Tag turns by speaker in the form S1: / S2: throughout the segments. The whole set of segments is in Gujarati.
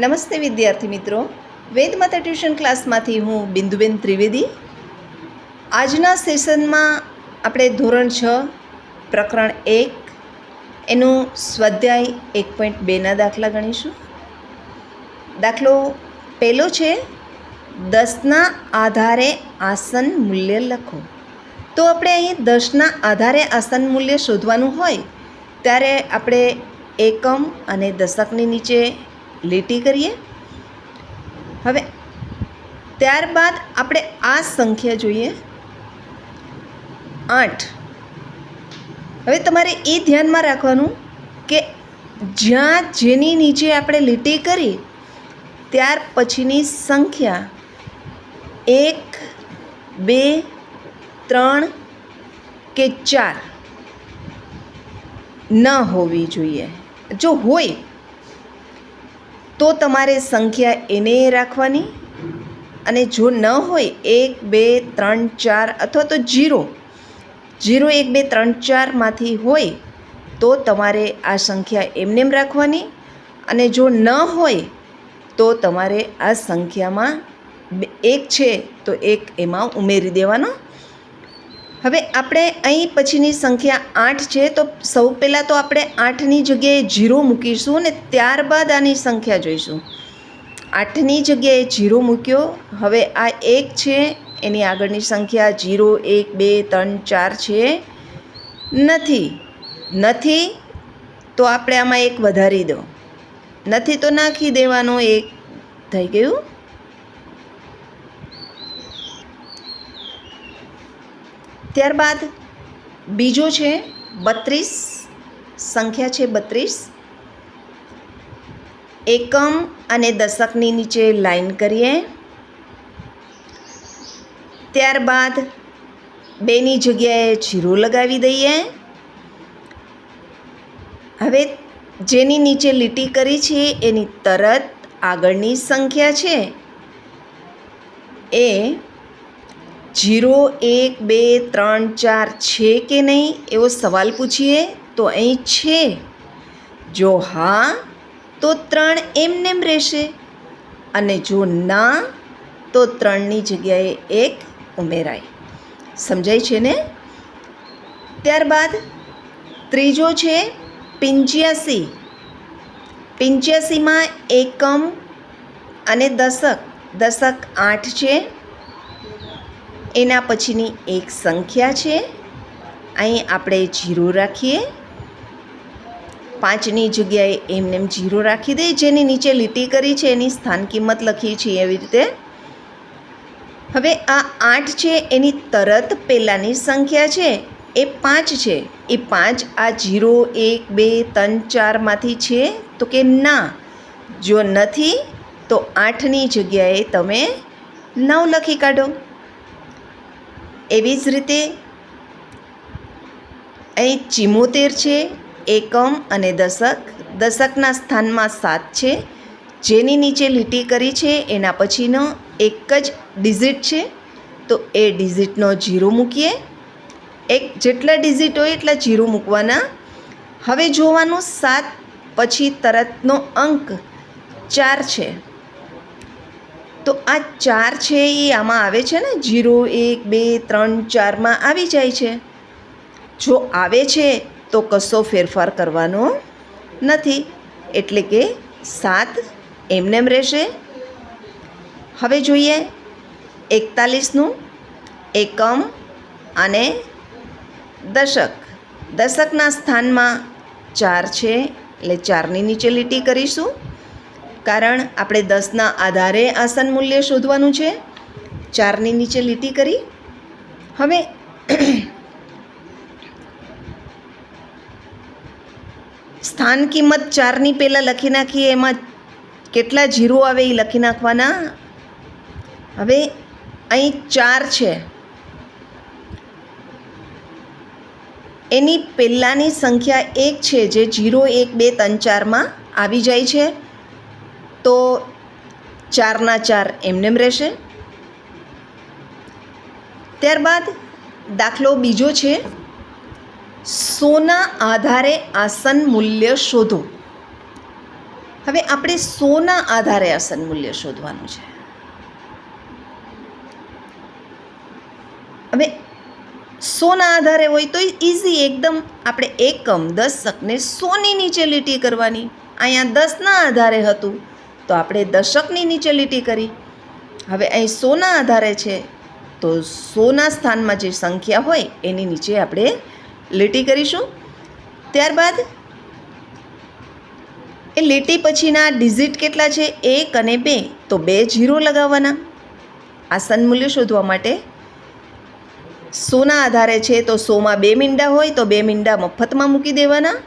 S1: નમસ્તે વિદ્યાર્થી મિત્રો. વેદમાતા ટ્યુશન ક્લાસમાંથી હું બિંદુબેન ત્રિવેદી. આજના સેશનમાં આપણે ધોરણ છ, પ્રકરણ એક, એનું સ્વાધ્યાય એક પોઈન્ટ બેના દાખલા ગણીશું. દાખલો પહેલો છે, દસના આધારે આસન મૂલ્ય લખો. તો આપણે અહીં દસના આધારે આસન મૂલ્ય શોધવાનું હોય, ત્યારે આપણે એકમ અને દશકની નીચે લીટી કરીએ. હવે ત્યારબાદ આપણે આ સંખ્યા જોઈએ. આઠ. હવે તમારે એ ધ્યાનમાં રાખવાનું કે જ્યાં જેની નીચે આપણે લીટી કરી, ત્યાર પછીની સંખ્યા એક, બે, ત્રણ કે ચાર ન હોવી જોઈએ. જો હોય તો તમારે સંખ્યા એને રાખવાની અને જો ન હોય એક, બે, ત્રણ, ચાર અથવા તો જીરો જીરો, એક, બે, ત્રણ, ચારમાંથી હોય તો તમારે આ સંખ્યા એમનેમ રાખવાની અને જો ન હોય તો તમારે આ સંખ્યામાં એક છે તો એક એમાં ઉમેરી દેવાનો હવે આપણે અહીં પછીની સંખ્યા આઠ છે, તો સૌ પહેલાં તો આપણે આઠની જગ્યાએ જીરો મૂકીશું અને ત્યારબાદ આની સંખ્યા જોઈશું. આઠની જગ્યાએ જીરો મૂક્યો. હવે આ એક છે, એની આગળની સંખ્યા જીરો, એક, બે, ત્રણ, ચાર છે. નથી. નથી, તો આપણે આમાં એક વધારી દો. નથી તો નાખી દેવાનો, એક થઈ ગયું. ત્યારબાદ બીજો છે બત્રીસ, સંખ્યા છે બત્રીસ. એકમ અને દશકની નીચે લાઈન કરીએ. ત્યારબાદ બેની જગ્યાએ જીરો લગાવી દઈએ. હવે જેની નીચે લીટી કરી છે એની તરત આગળની સંખ્યા છે. એ જીરો એક બે ત્રણ ચાર છે કે નહીં? એવો સવાલ પૂછીએ તો અહીં છે. જો હા, તો ત્રણ એમનેમ રહેશે. અને જો ના, તો ત્રણની જગ્યાએ એક ઉમેરાય. સમજાય છે ને? ત્યારબાદ ત્રીજો છે પિંચ્યાસી. પિંચ્યાસીમાં એકમ અને દશક. દશક આઠ છે. એના પછીની એક સંખ્યા છે. અહીં આપણે જીરો રાખીએ. પાંચની જગ્યાએ એમને એમ જીરો રાખી દઈએ જેની નીચે લીટી કરી છે, એની સ્થાન કિંમત લખીએ છીએ એવી રીતે. હવે આ આઠ છે, એની તરત પહેલાંની સંખ્યા છે. એ પાંચ છે. એ પાંચ આ જીરો, એક, બે, ત્રણ, ચારમાંથી છે. તો કે ના. જો નથી, તો આઠની જગ્યાએ તમે નવ લખી કાઢો. એવી જ રીતે અહીં ચિમોતેર છે, એકમ અને દશક. દશકના સ્થાનમાં સાત છે. જેની નીચે લીટી કરી છે, એના પછીનો એક જ ડિઝિટ છે. તો એ ડિઝિટનો જીરો મૂકીએ. એક જેટલા ડિઝિટ હોય એટલા જીરો મૂકવાના. હવે જોવાનું સાત પછી તરતનો અંક ચાર છે. તો આ ચાર છે એ આમાં આવે છે ને? જીરો, એક, બે, ત્રણ, ચારમાં આવી જાય છે. જો આવે છે, તો કશો ફેરફાર કરવાનો નથી. એટલે કે સાત એમનેમ રહેશે. હવે જોઈએ. એકતાલીસનું એકમ અને દશક. દશકના સ્થાનમાં ચાર છે, એટલે ચારની નીચે લીટી કરીશું. કારણ આપણે દસના આધારે આસન મૂલ્ય શોધવાનું છે. ચારની નીચે લીટી કરી. હવે સ્થાન કિંમત ચારની પહેલાં લખી નાખીએ, એમાં કેટલા જીરો આવે એ લખી નાખવાના. હવે અહીં ચાર છે. એની પહેલાંની સંખ્યા એક છે, જે જીરો, એક, બે, ત્રણ, ચારમાં આવી જાય છે. તો ચારના ચાર એમનેમ રહેશે. ત્યારબાદ દાખલો બીજો છે. સોના આધારે આસન મૂલ્ય શોધો. હવે આપણે સોના આધારે આસન મૂલ્ય શોધવાનું છે. હવે સોના આધારે હોય તો ઇઝી એકદમ આપણે એકમ દશકને સોની નીચે લીટી કરવાની. અહીંયા દસના આધારે હતું. તો આપણે દશકની નીચે લીટી કરી. હવે અહીં સોના આધારે છે, તો સોના સ્થાનમાં જે સંખ્યા હોય એની નીચે આપણે લીટી કરીશું. ત્યારબાદ એ લીટી પછીના ડિઝિટ કેટલા છે? એક અને બે, તો બે જીરો લગાવવાના. આસન મૂલ્ય શોધવા માટે સોના આધારે છે, તો સોમાં બે મીંડા હોય, તો બે મીંડા મફતમાં મૂકી દેવાના.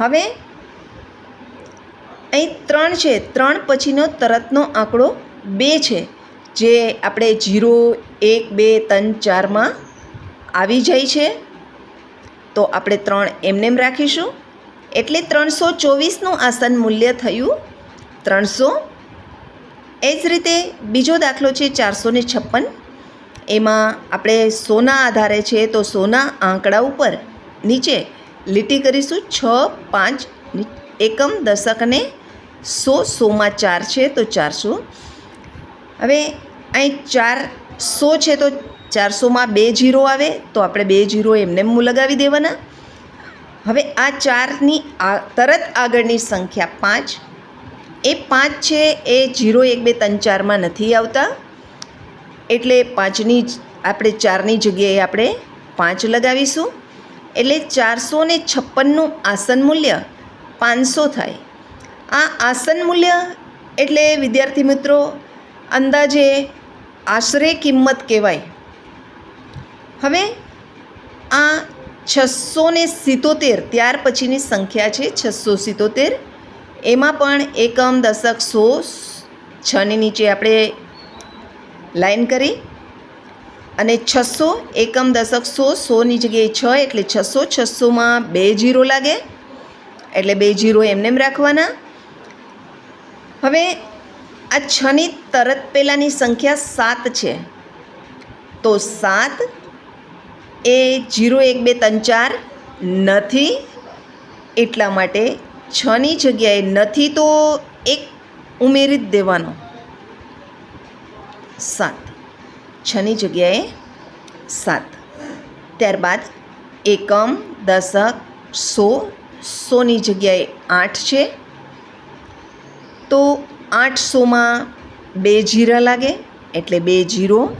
S1: હવે અહીં ત્રણ છે. ત્રણ પછીનો તરતનો આંકડો બે છે, જે આપણે જીરો, એક, બે, ત્રણ, ચારમાં આવી જાય છે. તો આપણે ત્રણ એમનેમ રાખીશું. એટલે ત્રણસો ચોવીસનું આસન મૂલ્ય થયું ત્રણસો. એ જ રીતે બીજો દાખલો છે ચારસો ને છપ્પન. એમાં આપણે સોના આધારે છે તો સોના આંકડા ઉપર નીચે લીટી કરીશું. છ, પાંચ એકમ દશકને સો સોમાં ચાર છે તો ચારસો. હવે અહીં ચાર સો છે તો ચારસોમાં બે જીરો આવે તો આપણે બે જીરો એમને એમ લગાવી દેવાના. હવે આ ચારની આ તરત આગળની સંખ્યા પાંચ. એ પાંચ છે એ જીરો એક બે ત્રણ ચારમાં નથી આવતા. એટલે પાંચની આપણે ચારની જગ્યાએ આપણે પાંચ લગાવીશું. એટલે ચારસો ને છપ્પનનું આસન મૂલ્ય પાંચસો થાય. આ આસન મૂલ્ય એટલે, વિદ્યાર્થી મિત્રો, અંદાજે આશરે કિંમત કહેવાય. હવે, આ છસો ને સિત્તોતેર, ત્યાર પછીની સંખ્યા છે છસો સિત્તોતેર. એમાં પણ એકમ, દશક, સો છની નીચે આપણે લાઈન કરી. અને છસો, એકમ, દશક, સો સોની જગ્યાએ છ એટલે છસો, છસોમાં બે જીરો લાગે. એટલે બે જીરો એમનેમ રાખવાના. હવે આ છની તરત પહેલાંની સંખ્યા સાત છે. તો સાત એ જીરો એક બે ત્રણ ચાર નથી. એટલા માટે છની જગ્યાએ નથી તો એક ઉમેરી જ દેવાનો. સાત. છની જગ્યાએ સાત. ત્યારબાદ એકમ, દશક, સો સોની જગ્યાએ આઠ છે. તો આઠસોમાં બે જીરા લાગે, એટલે બે જીરો.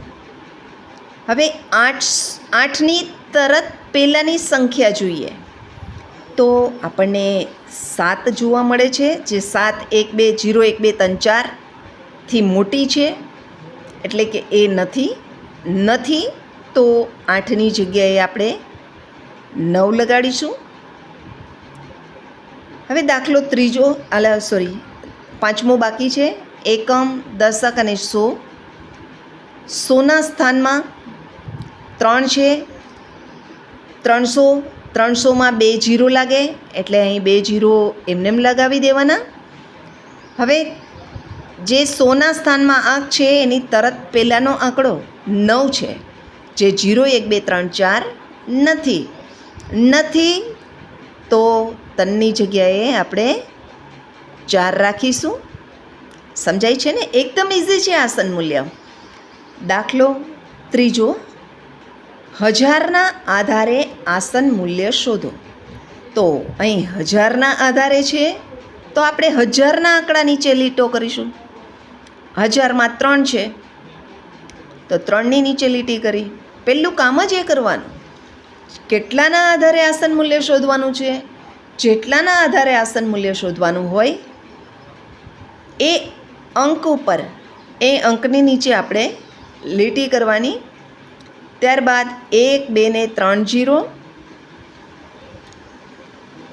S1: હવે આઠ આઠની તરત પહેલાંની સંખ્યા જોઈએ. તો આપણને સાત જોવા મળે છે, જે સાત, એક, બે, જીરો, એક, બે, ત્રણ, ચારથી મોટી છે. એટલે કે એ નથી નથી. તો આઠની જગ્યાએ આપણે નવ લગાડીશું. હવે દાખલો ત્રીજો, આલા સોરી પાંચમો બાકી છે. એકમ, દશક અને સો. સોના સ્થાનમાં ત્રણ છે. ત્રણસો, ત્રણસોમાં બે જીરો લાગે, એટલે અહીં બે જીરો એમનેમ લગાવી દેવાના. હવે જે સોના સ્થાનમાં આંક છે, એની તરત પહેલાંનો આંકડો નવ છે. જે જીરો, એક, બે, ત્રણ, ચાર નથી. નથી તો તનની જગ્યાએ આપણે ચાર રાખીશું. સમજાય છે ને? એકદમ ઇઝી છે આસન મૂલ્ય દાખલો ત્રીજો. હજારના આધારે આસન મૂલ્ય શોધો. તો અહીં હજારના આધારે છે, તો આપણે હજારના આંકડા નીચે લીટો કરીશું. હજારમાં ત્રણ છે, તો ત્રણની નીચે લીટી કરી. પહેલું કામ જ એ કરવાનું. કેટલાના આધારે આસન મૂલ્ય શોધવાનું છે? જેટલાના આધારે આસન મૂલ્ય શોધવાનું હોય, એ અંક ઉપર, એ અંકની નીચે આપણે લીટી કરવાની. ત્યારબાદ એક, બે ને ત્રણ જીરો.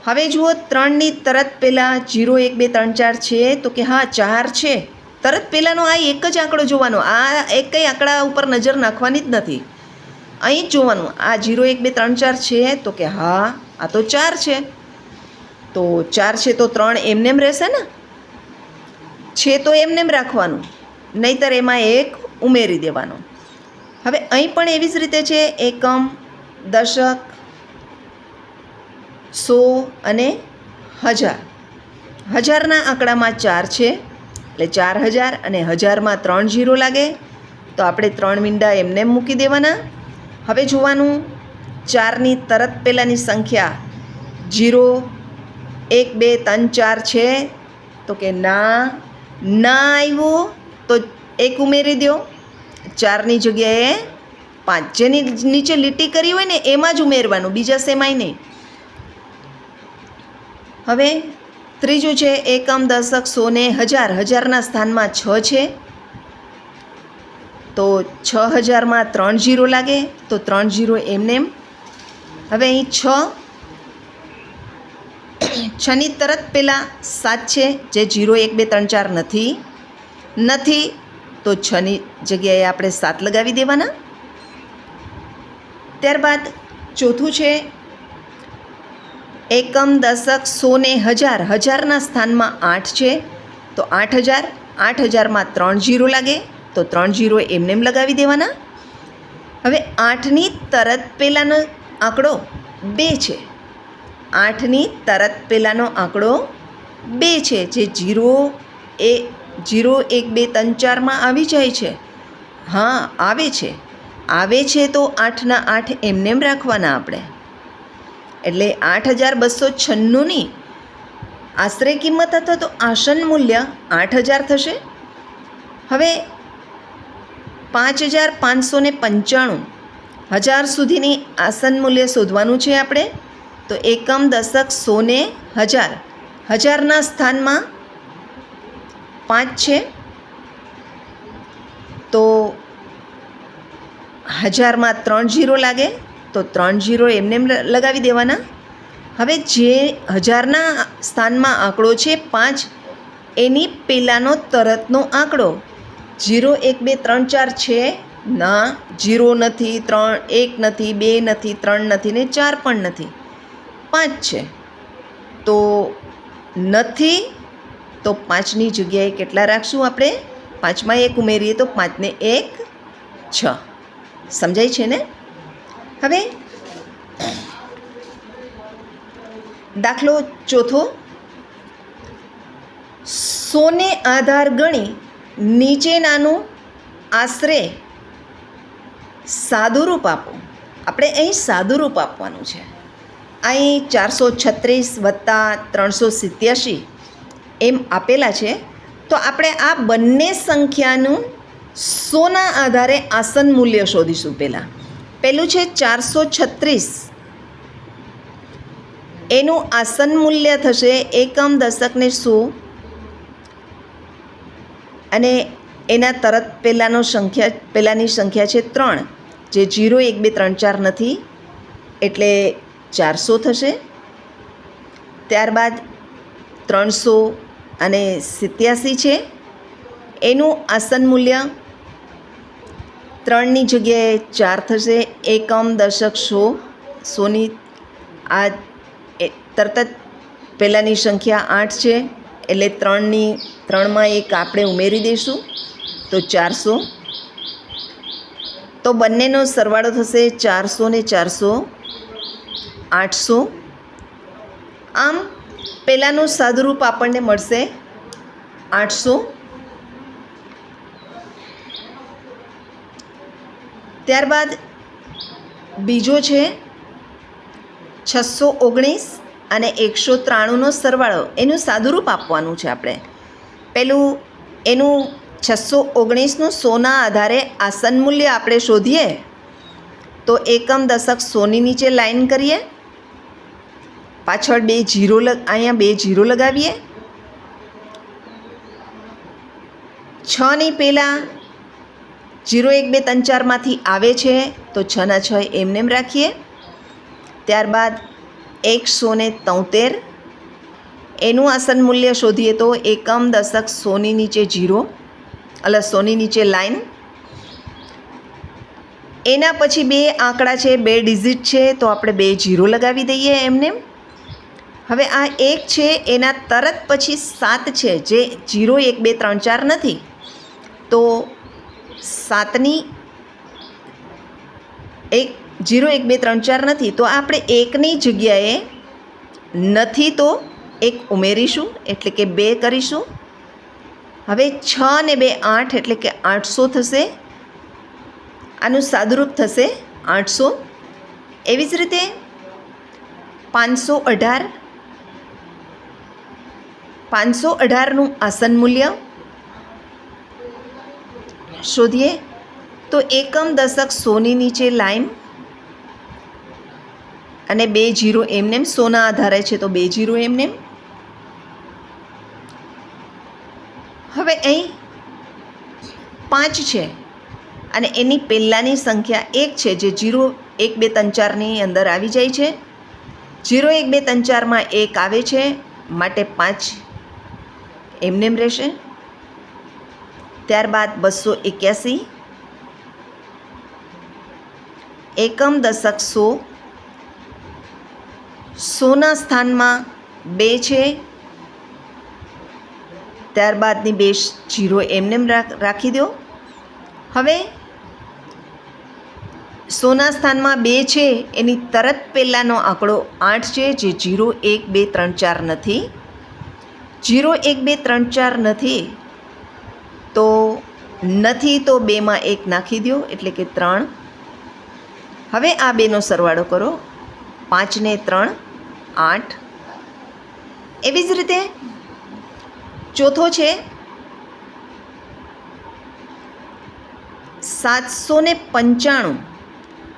S1: હવે જુઓ, ત્રણની તરત પહેલાં જીરો, એક, બે, ત્રણ, ચાર છે તો કે હા, ચાર છે. તરત પહેલાંનો આ એક જ આંકડો જોવાનો. આ એક આંકડા ઉપર નજર નાખવાની જ નથી. અહીં જ જોવાનું. આ જીરો, એક, બે, ત્રણ, ચાર છે તો કે હા, આ તો ચાર છે. તો ચાર છે તો ત્રણ એમનેમ રહેશે ને? છે તો એમનેમ રાખવાનું, નહીતર એમાં એક ઉમેરી દેવાનો. હવે અહીં પણ એવી જ રીતે છે, એકમ, દશક, સો અને હજાર. હજારના આંકડામાં ચાર છે, એટલે ચાર હજાર અને હજારમાં ત્રણ જીરો લાગે, તો આપણે ત્રણ મીંડા એમને મૂકી દેવાના. હવે જોવાનું, ચારની તરત પહેલાંની સંખ્યા જીરો એક, બે, ત્રણ, ચાર છે. તો કે ના ના આવ્યું, તો એક ઉમેરી દો. ચારની જગ્યાએ પાંચ. જેની નીચે લીટી કરી હોય ને, એમાં જ ઉમેરવાનું, બીજા સેમાય નહીં. હવે ત્રીજું છે, એકમ દશક સો ને હજાર. હજારના સ્થાનમાં છ છે. તો છ હજારમાં ત્રણ જીરો લાગે, તો ત્રણ જીરો એમને એમ હવે અહીં છ છની તરત પહેલાં સાત છે, જે જીરો, એક, બે, ત્રણ, ચાર નથી. નથી તો છની જગ્યાએ આપણે સાત લગાવી દેવાના. ત્યારબાદ ચોથું છે, એકમ, દશક સો ને હજાર. હજારના સ્થાનમાં આઠ છે, તો આઠ હજાર. આઠ હજારમાં ત્રણ જીરો લાગે, તો ત્રણ જીરો એમ લગાવી દેવાના. હવે આઠની તરત પહેલાંનો આંકડો બે છે. આઠની તરત પહેલાંનો આંકડો બે છે. જે જીરો એ, જીરો એક બે ત્રણ ચારમાં આવી જાય છે. હા, આવે છે. આવે છે તો આઠના આઠ એમનેમ રાખવાના આપણે. એટલે આઠ હજાર બસો છન્નુંની આશરે કિંમત અથવા તો આસન મૂલ્ય આઠ હજાર થશે. હવે પાંચ હજાર પાંચસો ને પંચાણું હજાર સુધીની આસન મૂલ્ય શોધવાનું છે આપણે. તો એકમ દશક સોને હજાર. હજારના સ્થાનમાં પાંચ છે. તો હજારમાં ત્રણ જીરો લાગે, તો ત્રણ જીરો એમને એમ લગાવી દેવાના. હવે જે હજારના સ્થાનમાં આંકડો છે પાંચ, એની પહેલાંનો તરતનો આંકડો. જીરો, એક, બે, ત્રણ, ચાર છે. ના, જીરો નથી, ત્રણ, એક નથી, બે નથી, ત્રણ નથી ને ચાર પણ નથી. પાંચ છે. તો નથી, તો પાંચની જગ્યાએ કેટલા રાખશું આપણે? પાંચમાં એક ઉમેરીએ તો પાંચને એક, છ. સમજાય છે ને? હવે દાખલો ચોથો. સોને આધાર ગણી નીચેનાનું આશરે સાદુરૂપ આપો. આપણે અહીં સાદુરૂપ આપવાનું છે. અહીં ચારસો છત્રીસ વત્તા ત્રણસો સિત્યાસી એમ આપેલા છે. તો આપણે આ બંને સંખ્યાનું સોના આધારે આસન મૂલ્ય શોધીશું પહેલાં. પહેલું છે ચારસો છત્રીસ. એનું આસન મૂલ્ય થશે એકમ દશકને સો. અને એના તરત પહેલાંનો સંખ્યા, પહેલાંની સંખ્યા છે ત્રણ. જે જીરો એક બે ત્રણ ચાર નથી. એટલે ચારસો થશે. ત્યારબાદ ત્રણસો અને સિત્યાસી છે. એનું આસન મૂલ્ય ત્રણની જગ્યાએ ચાર થશે. એકમ દશક સો. સોની આ તરત જ પહેલાંની સંખ્યા આઠ છે. એટલે ત્રણની, ત્રણમાં એક આપણે ઉમેરી દઈશું. તો ચારસો. તો બંનેનો સરવાળો થશે ચારસો ને ચારસો. આઠસો. આમ, પહેલાંનું સાદુરૂપ આપણને મળશે આઠસો. ત્યારબાદ બીજો છે છસો ઓગણીસ અને એકસો ત્રાણુંનો સરવાળો. એનું સાદુરૂપ આપવાનું છે આપણે. પેલું, એનું છસો ઓગણીસનું સોના આધારે આસન મૂલ્ય આપણે શોધીએ, તો એકમ દશક સોની નીચે લાઈન કરીએ. પાછળ બે જીરો લગ, અહીંયા બે જીરો લગાવીએ. છની પહેલાં જીરો એક, બે, ત્રણ, ચારમાંથી આવે છે, તો છના છ એમનેમ રાખીએ. ત્યારબાદ એકસો ને તોતેર, એનું આસન મૂલ્ય શોધીએ તો એકમ દશક સોની નીચે જીરો એટલે સોની નીચે લાઈન. એના પછી બે આંકડા છે, બે ડિઝિટ છે, તો આપણે બે જીરો લગાવી દઈએ એમને. હવે આ એક છે, એના તરત પછી સાત છે, જે જીરો, એક, બે, ત્રણ, ચાર નથી. તો સાતની એક, જીરો, એક, બે, ત્રણ, ચાર નથી. તો આપણે એકની જગ્યાએ નથી તો એક ઉમેરીશું, એટલે કે બે કરીશું. હવે છ ને બે, આઠ, એટલે કે આઠસો થશે. આનું સાદુરૂપ થશે આઠસો. એવી જ રીતે પાંચસો અઢાર પાંચસો અઢારનું આસન મૂલ્ય. શોધીએ તો એકમ દશક સોની નીચે લાઈન અને બે જીરો એમનેમ સોના આધારે છે તો બે જીરો એમનેમ. હવે અહીં પાંચ છે અને એની પહેલાંની સંખ્યા એક છે જે જીરો એક બે ત્રણ ચારની અંદર આવી જાય છે. જીરો એક બે ત્રણ ચારમાં એક આવે છે, માટે પાંચ એમનેમ રહેશે. ત્યારબાદ બસો એક્યાસી. એકમ દશક સો. સોના સ્થાનમાં બે છે. ત્યારબાદની બે જીરો એમનેમ રાખી દો. હવે સોના સ્થાનમાં બે છે. એની તરત પહેલાંનો આંકડો આઠ છે, જે જીરો એક બે ત્રણ ચાર નથી. જીરો એક બે ત્રણ ચાર નથી, તો નથી તો બેમાં એક નાખી દો એટલે કે ત્રણ. હવે આ બેનો સરવાળો કરો. પાંચને ત્રણ, આઠ. એવી જ રીતે ચોથો છે સાતસો ને પંચાણું.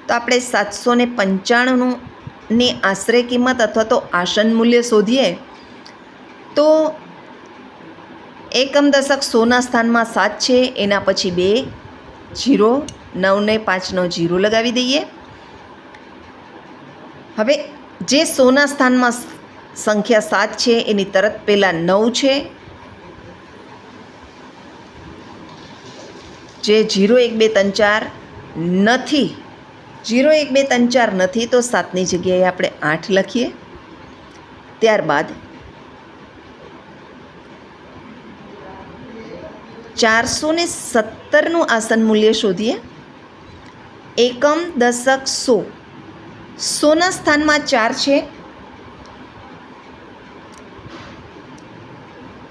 S1: તો આપણે સાતસો ને પંચાણુંની આશરે કિંમત અથવા તો આસન મૂલ્ય શોધીએ. તો એકમ દશક સોના સ્થાનમાં સાત છે, એના પછી બે, જીરો નવને પાંચનો જીરો લગાવી દઈએ. હવે જે સોના સ્થાનમાં સંખ્યા સાત છે, એની તરત પહેલાં નવ છે. જે જીરો એક બે ત્રણ ચાર નથી, જીરો એક બે ત્રણ ચાર નથી, તો સાતની જગ્યાએ આપણે આઠ લખીએ. ત્યારબાદ ચારસો ને સત્તરનું આસન મૂલ્ય શોધીએ. એકમ, દશક, સો. સોના સ્થાનમાં ચાર છે.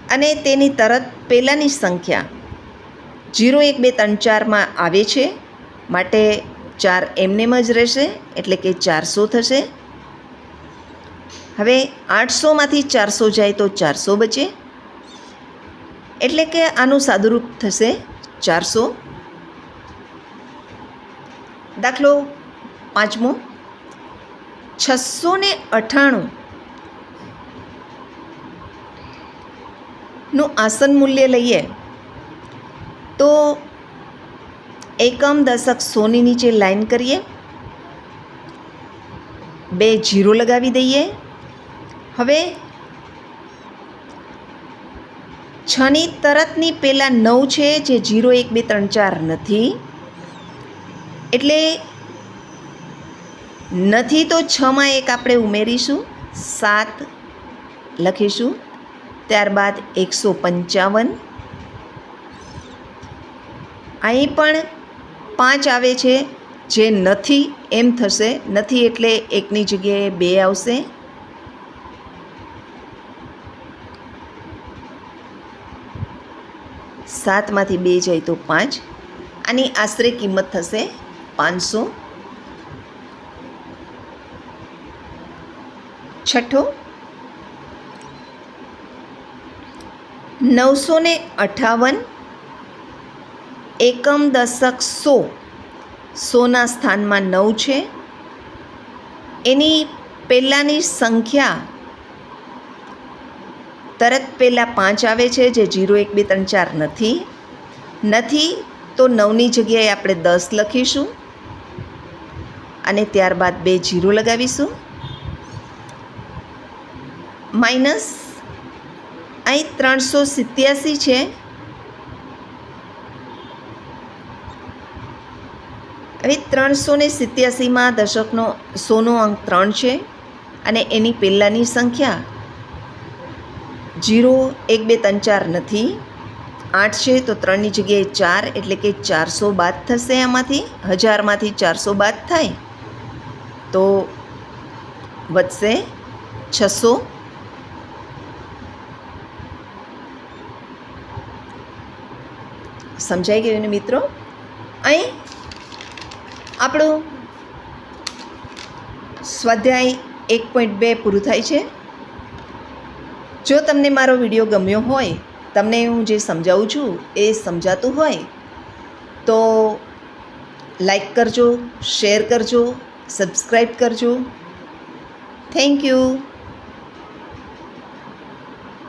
S1: અને તેની તરત પહેલાંની સંખ્યા જીરો એક બે ત્રણ ચારમાં આવે છે. માટે ચાર એમનેમ જ રહેશે, એટલે કે ચારસો થશે. હવે આઠસોમાંથી ચારસો જાય તો ચારસો બચે. એટલે કે આનું સાદુરૂપ થશે ચારસો. દાખલો પાંચમો. છસો ને અઠાણું નું આસન મૂલ્ય લઈએ તો એકમ દશક સોની નીચે લાઈન કરીએ. બે જીરો લગાવી દઈએ. હવે છની તરતની પહેલાં નવ છે, જે જીરો એક, બે, ત્રણ, ચાર નથી. એટલે નથી તો છમાં એક આપણે ઉમેરીશું, સાત લખીશું, ત્યારબાદ એકસો પંચાવન. અહીં પણ પાંચ આવે છે, જે નથી, એમ થશે. નથી એટલે એકની જગ્યાએ બે આવશે. સાતમાંથી બે જાય તો પાંચ. આની આશરે કિંમત થશે પાંચસો. છઠ્ઠો. નવસો ને અઠાવન. એકમ દશક સો. સોના સ્થાનમાં નવ છે. એની પહેલાંની સંખ્યા તરત પહેલાં પાંચ આવે છે, જે જીરો, એક, બે, ત્રણ, ચાર નથી. નથી તો નવની જગ્યાએ આપણે દસ લખીશું અને ત્યારબાદ બે જીરો લગાવીશું. માઇનસ અહીં ત્રણસો સિત્યાસી છે. હવે ત્રણસો ને સિત્યાસીમાં દશકનો સોનો અંક ત્રણ છે અને એની પહેલાંની સંખ્યા જીરો એક બે ત્રણ ચાર નથી. આઠ છે તો ત્રણની જગ્યાએ ચાર એટલે કે ચારસો બાદ થશે આમાંથી. હજારમાંથી ચારસો બાદ થાય. તો વધશે છસો. સમજાઈ ગયું ને મિત્રો? અહીં આપણું સ્વાધ્યાય એક પોઈન્ટ બે પૂરું થાય છે. જો તમને મારો વીડિયો ગમ્યો હોય, તમને હું જે સમજાવું છું એ સમજાતું હોય, તો લાઈક કરજો, શેર કરજો, સબસ્ક્રાઈબ કરજો. Thank you.